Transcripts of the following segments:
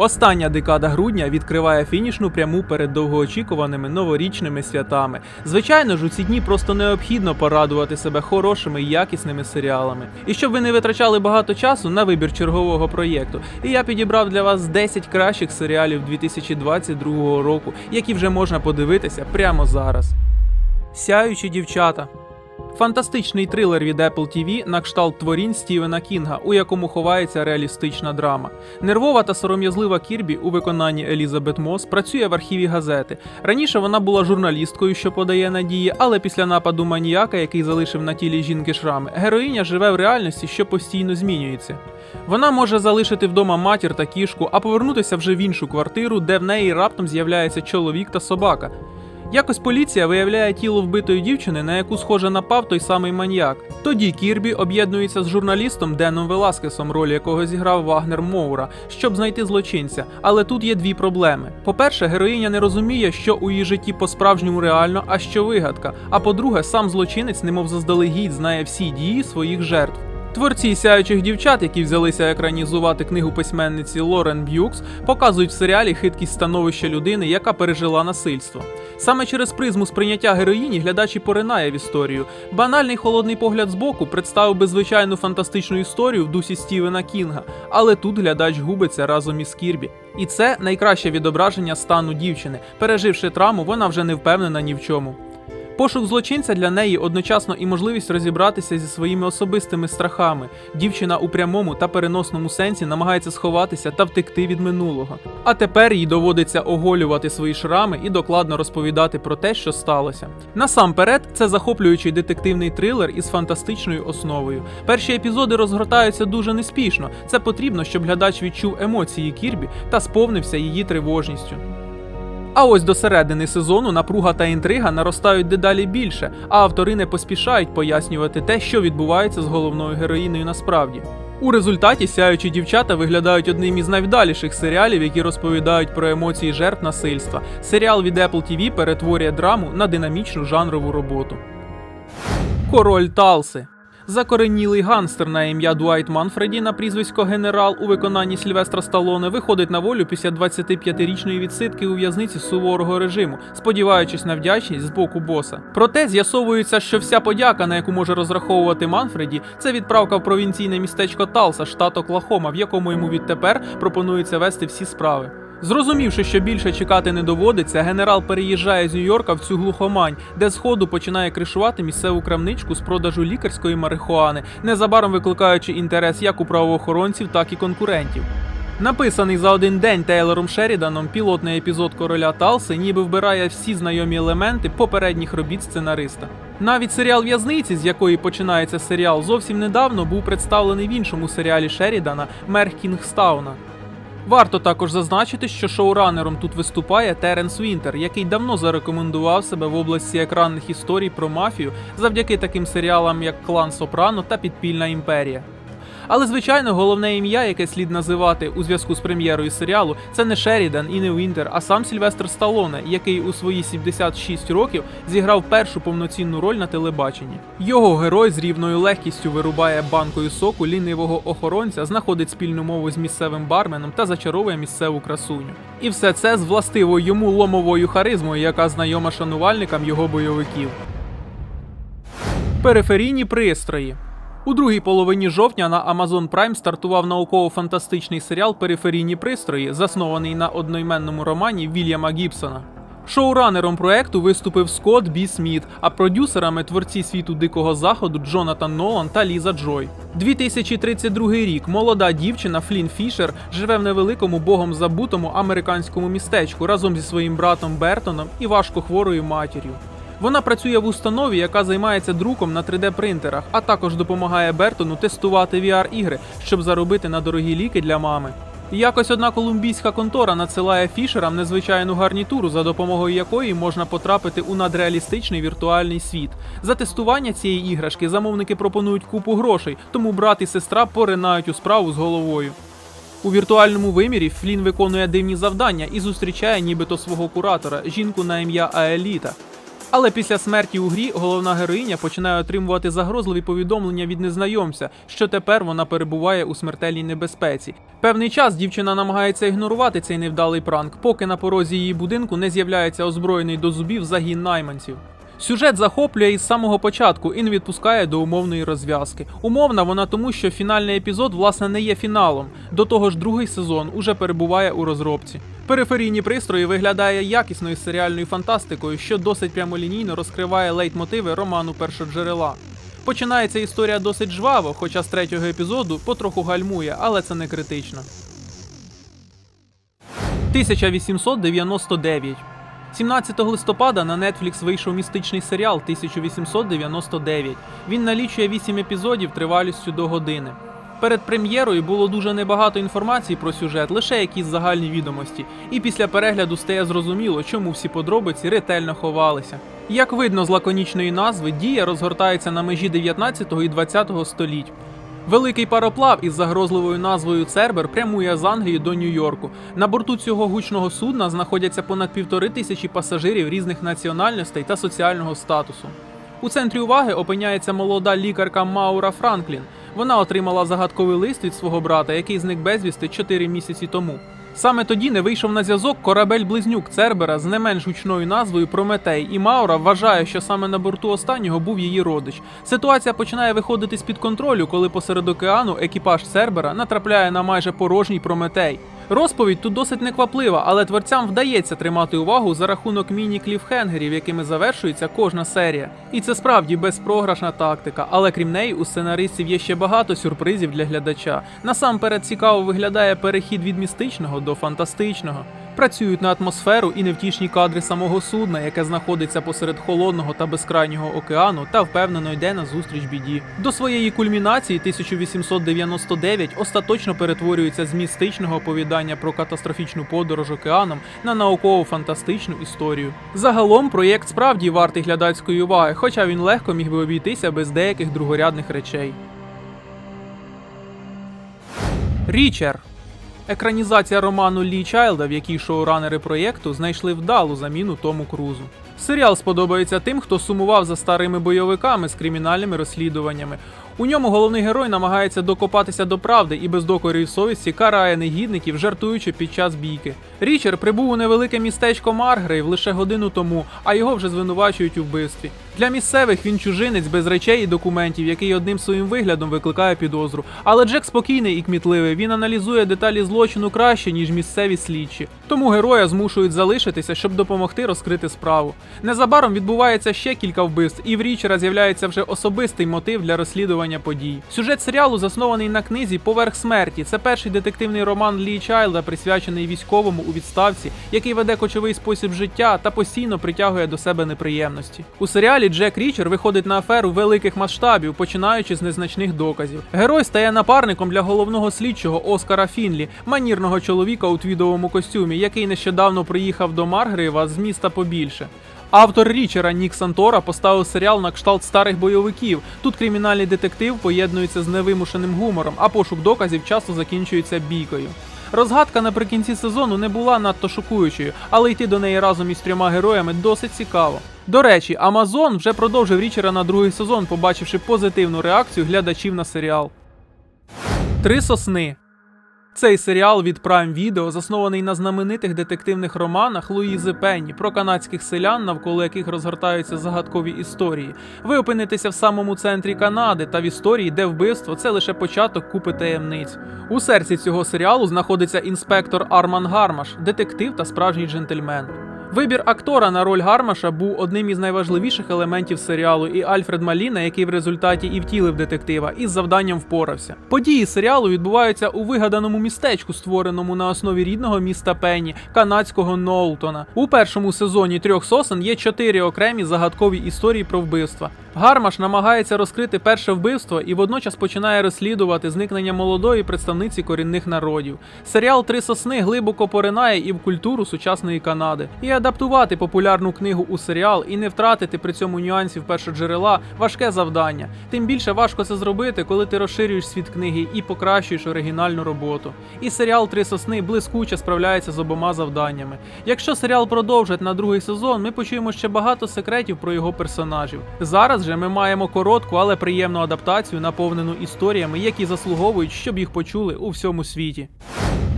Остання декада грудня відкриває фінішну пряму перед довгоочікуваними новорічними святами. Звичайно ж, у ці дні просто необхідно порадувати себе хорошими і якісними серіалами. І щоб ви не витрачали багато часу на вибір чергового проєкту, і я підібрав для вас 10 кращих серіалів 2022 року, які вже можна подивитися прямо зараз. Сяючі дівчата. Фантастичний трилер від Apple TV на кшталт творінь Стівена Кінга, у якому ховається реалістична драма. Нервова та сором'язлива Кірбі у виконанні Елізабет Мос працює в архіві газети. Раніше вона була журналісткою, що подає надії, але після нападу маніяка, який залишив на тілі жінки шрами, героїня живе в реальності, що постійно змінюється. Вона може залишити вдома матір та кішку, а повернутися вже в іншу квартиру, де в неї раптом з'являється чоловік та собака. Якось поліція виявляє тіло вбитої дівчини, на яку схоже напав той самий маньяк. Тоді Кірбі об'єднується з журналістом Деном Веласкесом, роль якого зіграв Вагнер Моура, щоб знайти злочинця. Але тут є дві проблеми: по-перше, героїня не розуміє, що у її житті по-справжньому реально, а що вигадка. А по-друге, сам злочинець, немов заздалегідь, знає всі дії своїх жертв. Творці сяючих дівчат, які взялися екранізувати книгу письменниці Лорен Б'юкс, показують в серіалі хиткість становища людини, яка пережила насильство. Саме через призму сприйняття героїні глядач і поринає в історію. Банальний холодний погляд збоку представив би звичайну фантастичну історію в дусі Стівена Кінга, але тут глядач губиться разом із Кірбі. І це найкраще відображення стану дівчини. Переживши травму, вона вже не впевнена ні в чому. Пошук злочинця для неї одночасно і можливість розібратися зі своїми особистими страхами. Дівчина у прямому та переносному сенсі намагається сховатися та втекти від минулого. А тепер їй доводиться оголювати свої шрами і докладно розповідати про те, що сталося. Насамперед, це захоплюючий детективний трилер із фантастичною основою. Перші епізоди розгортаються дуже неспішно. Це потрібно, щоб глядач відчув емоції Кірбі та сповнився її тривожністю. А ось до середини сезону напруга та інтрига наростають дедалі більше, а автори не поспішають пояснювати те, що відбувається з головною героїною насправді. У результаті сяючі дівчата виглядають одним із найвдаліших серіалів, які розповідають про емоції жертв насильства. Серіал від Apple TV перетворює драму на динамічну жанрову роботу. Король Талси. Закоренілий ганстер на ім'я Дуайт Манфреді на прізвисько генерал у виконанні Сільвестра Сталоне виходить на волю після 25-річної відсидки у в'язниці суворого режиму, сподіваючись на вдячність з боку боса. Проте з'ясовується, що вся подяка, на яку може розраховувати Манфреді, це відправка в провінційне містечко Талса, штат Оклахома, в якому йому відтепер пропонується вести всі справи. Зрозумівши, що більше чекати не доводиться, генерал переїжджає з Нью-Йорка в цю глухомань, де зходу починає кришувати місцеву крамничку з продажу лікарської марихуани, незабаром викликаючи інтерес як у правоохоронців, так і конкурентів. Написаний за один день Тейлором Шеріданом, пілотний епізод короля Талси ніби вбирає всі знайомі елементи попередніх робіт сценариста. Навіть серіал в'язниці, з якої починається серіал, зовсім недавно був представлений в іншому серіалі Шерідана Мер Кінгстауна. Варто також зазначити, що шоуранером тут виступає Теренс Вінтер, який давно зарекомендував себе в області екранних історій про мафію завдяки таким серіалам, як Клан Сопрано та Підпільна імперія. Але, звичайно, головне ім'я, яке слід називати у зв'язку з прем'єрою серіалу, це не Шерідан і не Вінтер, а сам Сільвестр Сталоне, який у свої 76 років зіграв першу повноцінну роль на телебаченні. Його герой з рівною легкістю вирубає банкою соку лінивого охоронця, знаходить спільну мову з місцевим барменом та зачаровує місцеву красуню. І все це з властивою йому ломовою харизмою, яка знайома шанувальникам його бойовиків. Периферійні пристрої. У другій половині жовтня на Amazon Prime стартував науково-фантастичний серіал Периферійні пристрої, заснований на одноіменному романі Вільяма Гібсона. Шоуранером проекту виступив Скотт Бі Сміт, а продюсерами творці світу Дикого Заходу Джонатан Нолан та Ліза Джой. 2032 рік молода дівчина Флін Фішер живе в невеликому богом забутому американському містечку разом зі своїм братом Бертоном і важко хворою матір'ю. Вона працює в установі, яка займається друком на 3D-принтерах, а також допомагає Бертону тестувати VR-ігри, щоб заробити на дорогі ліки для мами. Якось одна колумбійська контора надсилає фішерам незвичайну гарнітуру, за допомогою якої можна потрапити у надреалістичний віртуальний світ. За тестування цієї іграшки замовники пропонують купу грошей, тому брат і сестра поринають у справу з головою. У віртуальному вимірі Флін виконує дивні завдання і зустрічає нібито свого куратора, жінку на ім'я Аеліта. Але після смерті у грі головна героїня починає отримувати загрозливі повідомлення від незнайомця, що тепер вона перебуває у смертельній небезпеці. Певний час дівчина намагається ігнорувати цей невдалий пранк, поки на порозі її будинку не з'являється озброєний до зубів загін найманців. Сюжет захоплює із самого початку і не відпускає до умовної розв'язки. Умовна вона тому, що фінальний епізод власне не є фіналом. До того ж, другий сезон уже перебуває у розробці. Периферійні пристрої виглядає якісною серіальною фантастикою, що досить прямолінійно розкриває лейтмотиви роману першоджерела. Починається історія досить жваво, хоча з третього епізоду потроху гальмує, але це не критично. 1899 17 листопада на Netflix вийшов містичний серіал 1899. Він налічує 8 епізодів тривалістю до години. Перед прем'єрою було дуже небагато інформації про сюжет, лише якісь загальні відомості, і після перегляду стає зрозуміло, чому всі подробиці ретельно ховалися. Як видно з лаконічної назви, дія розгортається на межі 19 і 20 століть. Великий пароплав із загрозливою назвою Цербер прямує з Англії до Нью-Йорку. На борту цього гучного судна знаходяться понад півтори тисячі пасажирів різних національностей та соціального статусу. У центрі уваги опиняється молода лікарка Маура Франклін. Вона отримала загадковий лист від свого брата, який зник безвісти 4 місяці тому. Саме тоді не вийшов на зв'язок корабель-близнюк Цербера з не менш гучною назвою Прометей, і Маура вважає, що саме на борту останнього був її родич. Ситуація починає виходити з під контролю, коли посеред океану екіпаж Цербера натрапляє на майже порожній Прометей. Розповідь тут досить некваплива, але творцям вдається тримати увагу за рахунок міні-кліфхенгерів, якими завершується кожна серія. І це справді безпрограшна тактика, але крім неї у сценаристів є ще багато сюрпризів для глядача. Насамперед цікаво виглядає перехід від містичного до фантастичного. Працюють на атмосферу і невтішні кадри самого судна, яке знаходиться посеред холодного та безкрайнього океану, та впевнено йде на зустріч біді. До своєї кульмінації 1899 остаточно перетворюється з містичного оповідання про катастрофічну подорож океаном на науково-фантастичну історію. Загалом проєкт справді вартий глядацької уваги, хоча він легко міг би обійтися без деяких другорядних речей. Річер Екранізація роману Лі Чайлда, в якій шоуранери проєкту знайшли вдалу заміну Тому Крузу. Серіал сподобається тим, хто сумував за старими бойовиками з кримінальними розслідуваннями. У ньому головний герой намагається докопатися до правди і без докорів совісті карає негідників, жартуючи під час бійки. Річер прибув у невелике містечко Маргрейв лише годину тому, а його вже звинувачують у вбивстві. Для місцевих він чужинець без речей і документів, який одним своїм виглядом викликає підозру. Але Джек спокійний і кмітливий. Він аналізує деталі злочину краще, ніж місцеві слідчі. Тому героя змушують залишитися, щоб допомогти розкрити справу. Незабаром відбувається ще кілька вбивств, і в Річера з'являється вже особистий мотив для розслідування подій. Сюжет серіалу заснований на книзі Поверх смерті. Це перший детективний роман Лі Чайлда, присвячений військовому у відставці, який веде кочовий спосіб життя та постійно притягує до себе неприємності. У серіалі Джек Річер виходить на аферу великих масштабів, починаючи з незначних доказів. Герой стає напарником для головного слідчого Оскара Фінлі, манірного чоловіка у твідовому костюмі, який нещодавно приїхав до Маргрейва з міста побільше. Автор Річера Нік Сантора поставив серіал на кшталт старих бойовиків. Тут кримінальний детектив поєднується з невимушеним гумором, а пошук доказів часто закінчується бійкою. Розгадка наприкінці сезону не була надто шокуючою, але йти до неї разом із трьома героями досить цікаво. До речі, Амазон вже продовжив Річера на другий сезон, побачивши позитивну реакцію глядачів на серіал. Три сосни. Цей серіал від Prime Video заснований на знаменитих детективних романах Луїзи Пенні про канадських селян, навколо яких розгортаються загадкові історії. Ви опинитеся в самому центрі Канади та в історії, де вбивство це лише початок купи таємниць. У серці цього серіалу знаходиться інспектор Арман Гармаш, детектив та справжній джентльмен. Вибір актора на роль Гармаша був одним із найважливіших елементів серіалу, і Альфред Маліна, який в результаті і втілив детектива, із завданням впорався. Події серіалу відбуваються у вигаданому містечку, створеному на основі рідного міста Пенні, канадського Ноултона. У першому сезоні трьох сосен є чотири окремі загадкові історії про вбивства. Гармаш намагається розкрити перше вбивство і водночас починає розслідувати зникнення молодої представниці корінних народів. Серіал Три сосни глибоко поринає і в культуру сучасної Канади. І Переадаптувати популярну книгу у серіал і не втратити при цьому нюансів першоджерела важке завдання. Тим більше важко це зробити, коли ти розширюєш світ книги і покращуєш оригінальну роботу. І серіал Три сосни блискуче справляється з обома завданнями. Якщо серіал продовжать на другий сезон, ми почуємо ще багато секретів про його персонажів. Зараз же ми маємо коротку, але приємну адаптацію, наповнену історіями, які заслуговують, щоб їх почули у всьому світі.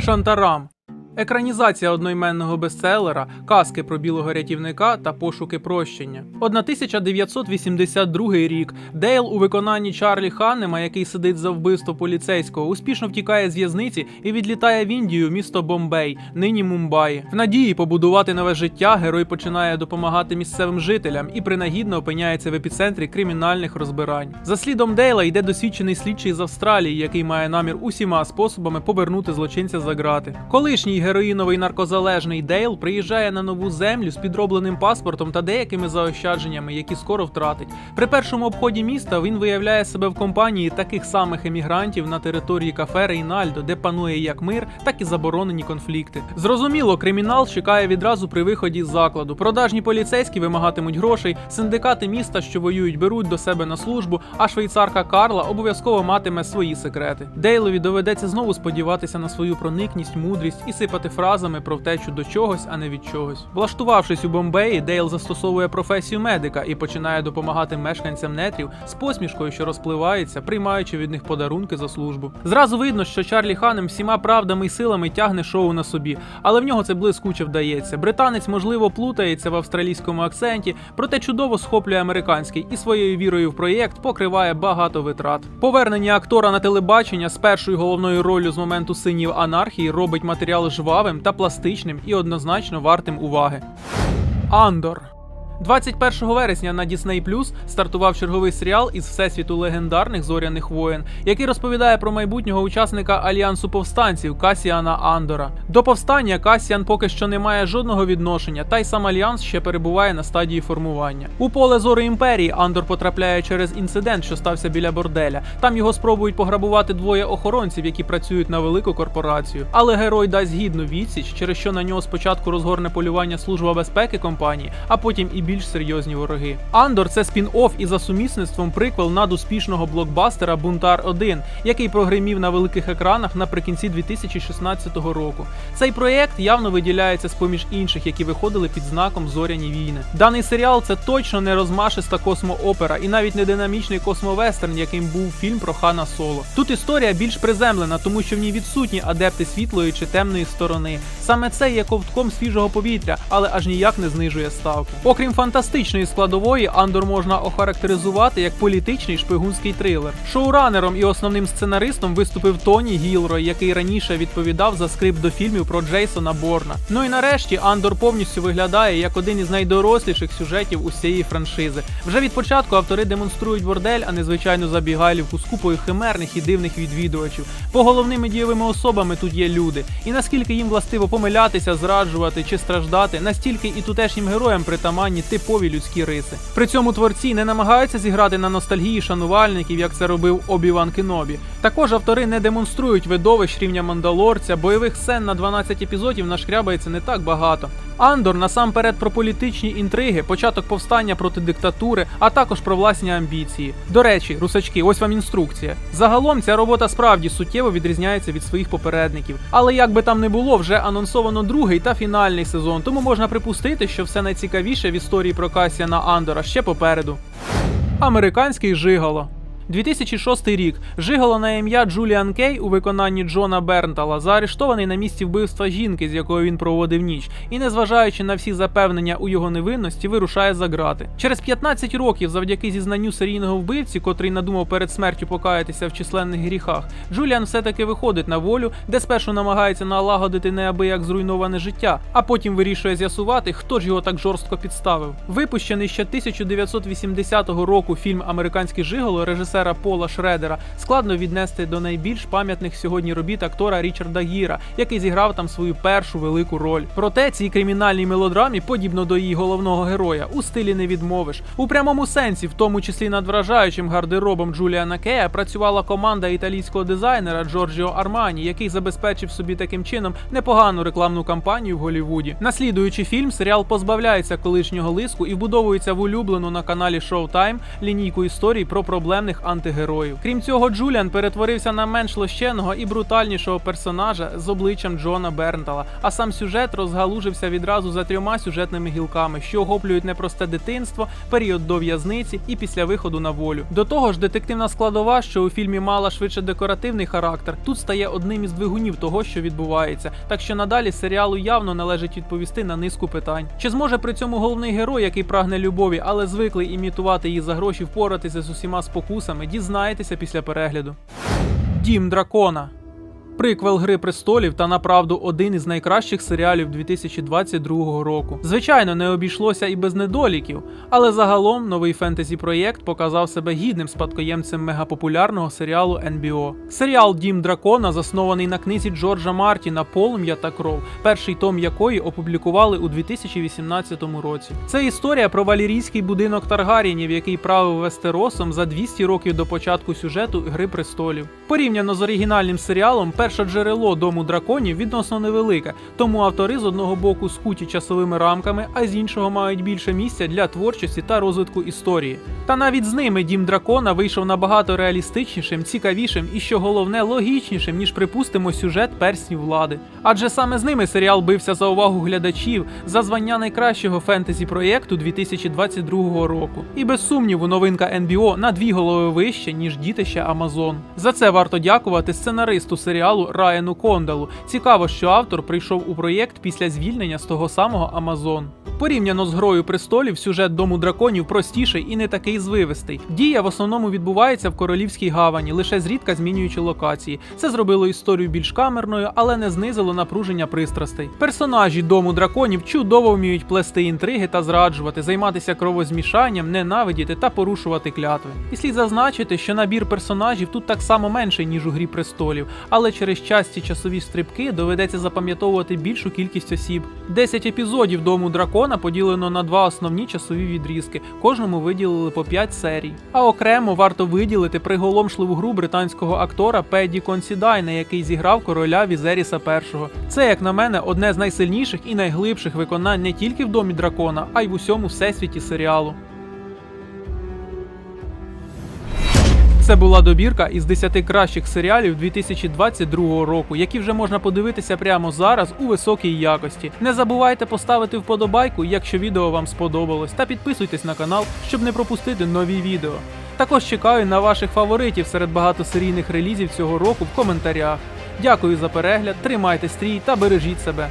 Шантарам. Екранізація одноіменного бестселера, казки про білого рятівника та пошуки прощення. 1982 рік Дейл у виконанні Чарлі Ханнема, який сидить за вбивство поліцейського, успішно втікає з в'язниці і відлітає в Індію, місто Бомбей, нині Мумбаї. В надії побудувати нове життя герой починає допомагати місцевим жителям і принагідно опиняється в епіцентрі кримінальних розбирань. За слідом Дейла йде досвідчений слідчий з Австралії, який має намір усіма способами повернути злочинця за грати. Колишній героїновий наркозалежний Дейл приїжджає на нову землю з підробленим паспортом та деякими заощадженнями, які скоро втратить. При першому обході міста він виявляє себе в компанії таких самих емігрантів на території кафе Рейнальдо, де панує як мир, так і заборонені конфлікти. Зрозуміло, кримінал чекає відразу при виході з закладу. Продажні поліцейські вимагатимуть грошей, синдикати міста, що воюють, беруть до себе на службу, а швейцарка Карла обов'язково матиме свої секрети. Дейлові доведеться знову сподіватися на свою проникність, мудрість і сипати фразами про втечу до чогось, а не від чогось. Влаштувавшись у Бомбеї, Дейл застосовує професію медика і починає допомагати мешканцям нетрів з посмішкою, що розпливається, приймаючи від них подарунки за службу. Зразу видно, що Чарлі Ханем всіма правдами і силами тягне шоу на собі, але в нього це блискуче вдається. Британець, можливо, плутається в австралійському акценті, проте чудово схоплює американський і своєю вірою в проєкт покриває багато витрат. Повернення актора на телебачення з першою головною роллю з моменту синів анархії робить матеріал жвавим та пластичним і однозначно вартим уваги. Андор. 21 вересня на Disney Plus стартував черговий серіал із всесвіту легендарних зоряних воєн, який розповідає про майбутнього учасника альянсу повстанців Касіана Андора. До повстання Касіан поки що не має жодного відношення, та й сам альянс ще перебуває на стадії формування. У поле зори імперії Андор потрапляє через інцидент, що стався біля борделя. Там його спробують пограбувати двоє охоронців, які працюють на велику корпорацію. Але герой дасть гідну відсіч, через що на нього спочатку розгорне полювання служба безпеки компанії, а потім і більш серйозні вороги. Андор це спін-офф і за сумісництвом приквел надуспішного блокбастера Бунтар 1, який прогримів на великих екранах наприкінці 2016 року. Цей проєкт явно виділяється з поміж інших, які виходили під знаком Зоряні війни. Даний серіал це точно не розмашиста космоопера і навіть не динамічний космовестерн, яким був фільм про Хана Соло. Тут історія більш приземлена, тому що в ній відсутні адепти світлої чи темної сторони. Саме це є ковтком свіжого повітря, але аж ніяк не знижує ставки. Окрім фантастичної складової, Андор можна охарактеризувати як політичний шпигунський трилер. Шоуранером і основним сценаристом виступив Тоні Гілрой, який раніше відповідав за скрипт до фільмів про Джейсона Борна. Ну і нарешті Андор повністю виглядає як один із найдоросліших сюжетів усієї франшизи. Вже від початку автори демонструють бордель, а не звичайну забігайлівку з купою химерних і дивних відвідувачів. Бо головними дієвими особами тут є люди. І наскільки їм властиво помилятися, зраджувати чи страждати, настільки і тутешнім героям притаманні типові людські риси. При цьому творці не намагаються зіграти на ностальгії шанувальників, як це робив Обі-Ван Кенобі. Також автори не демонструють видовищ рівня Мандалорця, бойових сцен на 12 епізодів нашкрябається не так багато. Андор насамперед про політичні інтриги, початок повстання проти диктатури, а також про власні амбіції. До речі, русачки, ось вам інструкція. Загалом ця робота справді суттєво відрізняється від своїх попередників. Але як би там не було, вже анонсовано другий та фінальний сезон, тому можна припустити, що все найцікавіше в історії про Касіана Андора ще попереду. Американський жигало. 2006 рік Жигало на ім'я Джуліан Кей у виконанні Джона Бернтала заарештований на місці вбивства жінки, з якою він проводив ніч, і, незважаючи на всі запевнення у його невинності, вирушає за грати. Через 15 років, завдяки зізнанню серійного вбивці, котрий надумав перед смертю покаятися в численних гріхах, Джуліан все-таки виходить на волю, де спершу намагається налагодити неабияк зруйноване життя, а потім вирішує з'ясувати, хто ж його так жорстко підставив. Випущений ще 1980 року фільм Американський жиголо режисер режисера Пола Шредера, складно віднести до найбільш пам'ятних сьогодні робіт актора Річарда Гіра, який зіграв там свою першу велику роль. Проте цій кримінальній мелодрамі, подібно до її головного героя, у стилі не відмовиш. У прямому сенсі, в тому числі над вражаючим гардеробом Джуліана Кея, працювала команда італійського дизайнера Джорджіо Армані, який забезпечив собі таким чином непогану рекламну кампанію в Голлівуді. Наслідуючи фільм, серіал позбавляється колишнього лиску і вбудовується в улюблену на каналі Showtime лінійку історій про проблемних антигероїв. Крім цього, Джуліан перетворився на менш лощеного і брутальнішого персонажа з обличчям Джона Бернтала. А сам сюжет розгалужився відразу за трьома сюжетними гілками, що охоплюють непросте дитинство, період до в'язниці і після виходу на волю. До того ж, детективна складова, що у фільмі мала швидше декоративний характер, тут стає одним із двигунів того, що відбувається. Так що надалі серіалу явно належить відповісти на низку питань. Чи зможе при цьому головний герой, який прагне любові, але звиклий імітувати її за гроші, впоратися з усіма спокусами, дізнаєтеся після перегляду. Дім дракона. Приквел Гри престолів та направду один із найкращих серіалів 2022 року. Звичайно, не обійшлося і без недоліків, але загалом новий фентезі проєкт показав себе гідним спадкоємцем мегапопулярного серіалу NBO. Серіал Дім дракона заснований на книзі Джорджа Мартіна Полум'я та кров, перший том якої опублікували у 2018 році. Це історія про валірійський будинок Таргарієнів, який правив Вестеросом за 200 років до початку сюжету Гри престолів. Порівняно з оригінальним серіалом, перше джерело дому драконів відносно невелике, тому автори з одного боку скуті часовими рамками, а з іншого мають більше місця для творчості та розвитку історії. Та навіть з ними дім дракона вийшов набагато реалістичнішим, цікавішим і, що головне, логічнішим, ніж припустимо сюжет перснів влади. Адже саме з ними серіал бився за увагу глядачів за звання найкращого фентезі проєкту 2022 року. І без сумніву, новинка NBO на дві голови вище, ніж дітище Амазон. За це варто дякувати сценаристу серіалу Райану Кондалу. Цікаво, що автор прийшов у проєкт після звільнення з того самого Амазон. Порівняно з грою престолів, сюжет дому драконів простіший і не такий звивистий. Дія в основному відбувається в королівській гавані, лише зрідка змінюючи локації. Це зробило історію більш камерною, але не знизило напруження пристрастей. Персонажі дому драконів чудово вміють плести інтриги та зраджувати, займатися кровозмішанням, ненавидіти та порушувати клятви. І слід зазначити, що набір персонажів тут так само менший, ніж у грі престолів, але через часті часові стрибки доведеться запам'ятовувати більшу кількість осіб. 10 епізодів дому дракона поділено на два основні часові відрізки. Кожному виділили по 5 серій. А окремо варто виділити приголомшливу гру британського актора Педі Консідайна, який зіграв короля Візеріса І. Це, як на мене, одне з найсильніших і найглибших виконань не тільки в домі дракона, а й в усьому всесвіті серіалу. Це була добірка із 10 кращих серіалів 2022 року, які вже можна подивитися прямо зараз у високій якості. Не забувайте поставити вподобайку, якщо відео вам сподобалось, та підписуйтесь на канал, щоб не пропустити нові відео. Також чекаю на ваших фаворитів серед багатосерійних релізів цього року в коментарях. Дякую за перегляд, тримайте стрій та бережіть себе.